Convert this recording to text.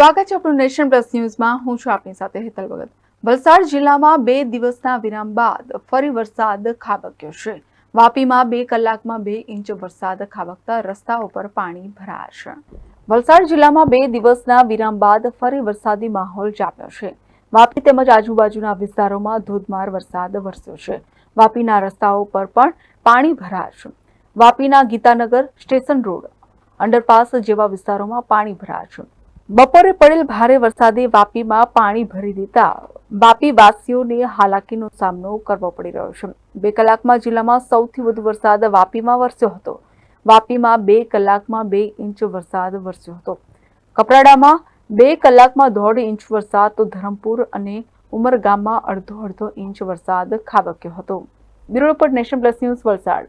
સ્વાગત છે આપણું નેશન પ્લસ ન્યૂઝમાં. હું છું આપની સાથે હેતલ ભગત. વલસાડ જિલ્લામાં બે દિવસના વિરામ બાદ ફરી વરસાદ ખાબક્યો છે. વાપીમાં બે કલાકમાં બે ઇંચ વરસાદ ખાબકતા રસ્તા ઉપર પાણી ભરાયા છે વલસાડ જિલ્લામાં બે દિવસના વિરામ બાદ ફરી વરસાદી માહોલ જામ્યો છે. વાપી તેમજ આજુબાજુના વિસ્તારોમાં ધોધમાર વરસાદ વરસ્યો છે. વાપીના રસ્તાઓ પર પણ પાણી ભરાયા છે વાપીના ગીતાનગર સ્ટેશન રોડ અંડરપાસ જેવા વિસ્તારોમાં પાણી ભરાયા છે બપોરે પડેલ ભારે વરસાદે વાપીમાં પાણી ભરી દેતા વાપી વાસીઓને હાલાકીનો સામનો કરવો પડી રહ્યો છે. બે કલાકમાં જિલ્લામાં સૌથી વધુ વરસાદ વાપીમાં વરસ્યો હતો. વાપીમાં બે કલાકમાં બે ઇંચ વરસાદ વરસ્યો હતો. કપરાડામાં બે કલાકમાં દોઢ ઇંચ વરસાદ, તો ધરમપુર અને ઉમરગામમાં અડધો અડધો ઇંચ વરસાદ ખાબક્યો હતો. Bureau report Nation Plus news Valsad.